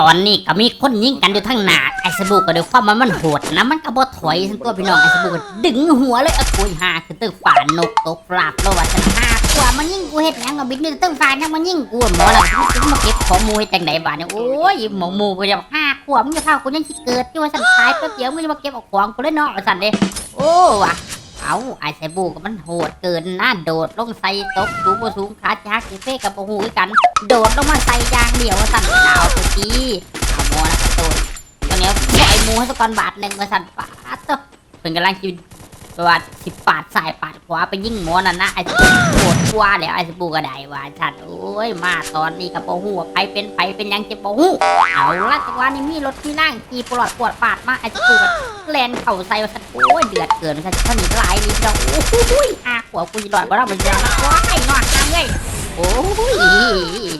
ตอนนี้ก็มีคนยิงกันอยู่ทั้งหนาไอ้สบู่ก็ด้วยความว่ามันโหดนะมันก็บ่ถอยทั้งตัวพี่น้องไอ้สบู่ก็ดึงหัวเลยเอากุยหาคือตึกฝานกตกปลาบแล้วว่าฉันหากว่ามันยิงกูเฮ็ดหยังก็บินอยู่ตึกฝานยังมันยิงกูหมอน่ะมึงมาเก็บของมูให้จังไดบาดเนี่ยโอ้ยหมองมูกูจะห้าขวบมึงจะเท่ากูยังสิเกิดอยู่ว่าฉันตายแป๊บเดียวมึงจะมาเก็บเอาของกูเลยเนาะว่าฉันเด้โอ้ว่ะ เอาไอ้ไซบูก็มันโหดเกินน่าโดดลงใส่ตกสูงบ่สูงขาจักเฟ่กับโอ้โหกัน โดดลงมาใส่ยางเดียวว่าสั่นดาวตะกี้เอาโมนะกระโดดตอนนี้ปล่อยมูให้สักก้อนบาทหนึ่งมาสั่นปาดตอะเพิ่นกำลังกินว่าสิบปาดสายป ขวาไปยิ่งหมอนั่นนะไอ้สบูโหดกว่าแล้วไอ้สบูก็ได้ว่าฉันโอ้ยมาตอนนี้กับโอ้โหใครเป็นไปเป็นยังเจ็บโอ้โหเอาละจังหวะนี้มีรถมีนั่งขี่ปลอดปวดปาดมาไอ้สบูก็แลนเข่าใส่ว่าฉันโอ้ยเดือดเกินฉันท่านี้หลายนิดเดียวโอ้ยอาหัวกูจะหลอดบ่ได้มันยังว้ายนอนน้ำเลยโอ้ย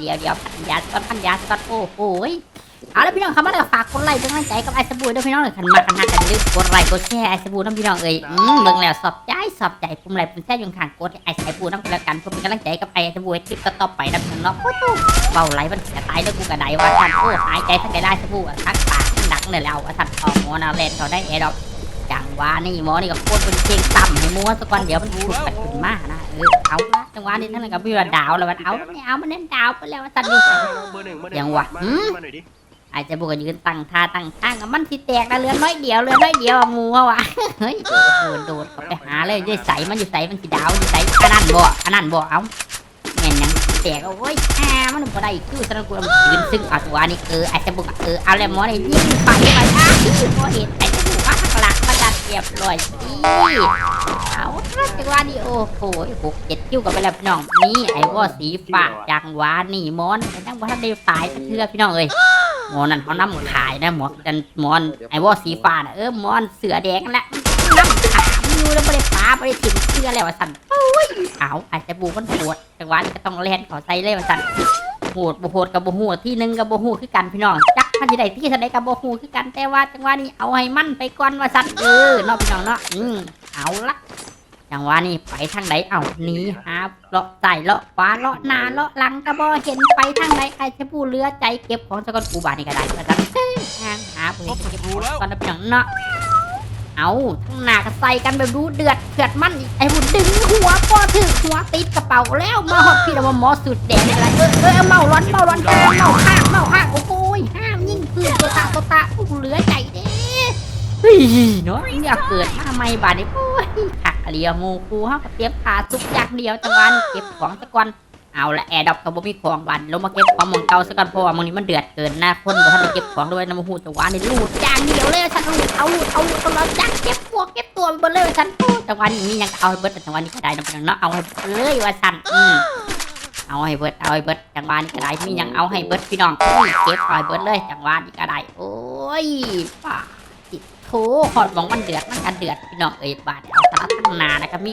เดี๋ยวเดี๋ยวพันยาสักพันยาสักโอ้โหย เอาล้วพี่น้องคำว่าฝากกดไลค์เป็นกำลังใจกับไอ้สบู่ด้วยพี่น้องเลยขันมากันหากันลืมกดไลค์กดแชร์ไอ้สบู่น้ำพี่น้องเอ้ยอืมเบิ่งแล้วสอบใจสอบใจปุ่มไลค์ปุ่มแชร์ยู่ข้างกดไอ้สบู่น้ำกันแล้วกันเพื่อเป็นกำลังใจกับไอ้สบู่คลิปต่อไปนะพี่น้องเนาะโอ้โหเบาไหลมันเสียตายแล้วกูกระไดว่าท่านโอ้หายใจทั้งใจได้สบู่อะทักปากดังเลยแล้วว่าท่านออกมอนาเลนเขาได้แอร์ดอกจังหวะนี่หมอนี่ก็โคตรเป็นเพลงต่ำให้มัวสักวันเดี๋ยวมันถูกปัดขึ้นมานะเออเอาละจังหวะนี้ท่านก็พี่ว่าดาวแล้วมันเอาไม่เอามันเน้นดาวไปแล้วว่าสันดูเบอร์หนึ่งหนึ่งยังวะมาหืม อาจจะบุกยืนตั้งท่าตั้งทางกับมันสิแตกนะเรือน้อยเดียวเรือน้อยเดียวมูเขาวะเฮ้ยโดดโดดไปหาเลยยืดใสมันอยู่ใสมันสิดาวอยู่ใสอันนั้นบ่อันนั้นบ่เอาแม่นยังแตกโอ้ยอ่ามันบ่ได้คือสนกูมันยืนซึ่งอาตัวนี้เอออาจจะบุกเออเอาแล้วหมอนี่ยิงไปไปอะพอเห็นไอ้จะบุกว่าหักหลักมันดัดเรียบร้อยสิเอาจังหวะนี้โอ้โหหกเจ็ดคิวกับไปแล้วพี่น้องนี่ไอ้วอสีฟ้าจังหวะนี่มอนไอ้จังหวะได้ตายเทื่อพี่น้องเอ้ย หมอนั่นเขานำขายนะหมอจันหมอนไอ้วอสีฟ้าน่ะเออหมอนเสือแดงนั่นแหละนำขามอยู่แล้วไม่ได้ปลาไม่ได้ถิ่มเสื้อแล้วว่าสั่นโอ้ยเอาไอ้จะบูมันปวดจังหวะนี้ก็ต้องแล่นเขอใส่เลยว่าสั่นโหดบ่โหดกับบ่โหดที่หนึงกับบ่โหดคือกันพี่น้องจักมันสิได้ที่ทันใดกับบ่โหดคือกันแต่ว่าจังหวะนี้เอาให้มันไปก่อนว่าสั่นเออเนาะพี่น้องเนาะอืมเอาละ จังหวะนี้ไปทางไหนเอ้านีหาเลาะใส่เลาะขวาเลาะหน้าเลาะหลังก็บ่เห็นไปทางไหนไอ้จะผู้เรือใจเก็บของสกอนกูบานี่ก็ได้ก็ได้ทางหาผู้เห็นเก็บของก่อนนะพี่น้องเนาะเอาทั้งหน้าก็ใส่กันแบบดูเดือดเถือดมั่นอีกไอ้บุดึงหัวพอถึงหัวติดกระเป๋าแล้วมาหอดพี่เราว่าหมอสุดแดงอะไรเออเออเมาร้อนเมาร้อนห้าเมาข้างเมาข้างโอ้โหยห้ามยิ่งคือตัวตาตัวตาผู้เหลือใจเด้เฮ้ยเนาะอยากเกิดมา ใหม่บาดนี้โอ้ยหักเรียวมูคูเฮาก็เตรียมขาสุกอย่างเดียวจังหวะนี้เก็บของซะกอนเอาละแอร์ดอกก็บ่มีของบันลงมาเก็บของมองเก่าซะก่อนเพราะว่ามองนี้มันเดือดเกินหน้าคนบ่ทันได้เก็บของด้วยน้ำหูจังหวะนี้ลูดอย่างเดียวเลยฉันลูดเอาลูดเอาลูดเอาแล้วจักเก็บพวกเก็บตัวไปเลยฉันโอ้จังหวะนี้มีหยังเอาให้เบิดต่จังหวะนี้ก็ได้นะพี่น้องเนาะเอาให้เบิดเลยว่าฉันอืมเอาให้เบิดเอาให้เบิดจังหวะนี้ก็ได้มียังเอาให้เบิดพี่น้องเก็บเอาให้เบิดเลยจังหวะนี้ก็ได้โอ้ยป่า โถขอดหมองมันเดือดมันกันเดือดพี่น้องเอ้ยบาดเอาตาตั้งนานะครับมี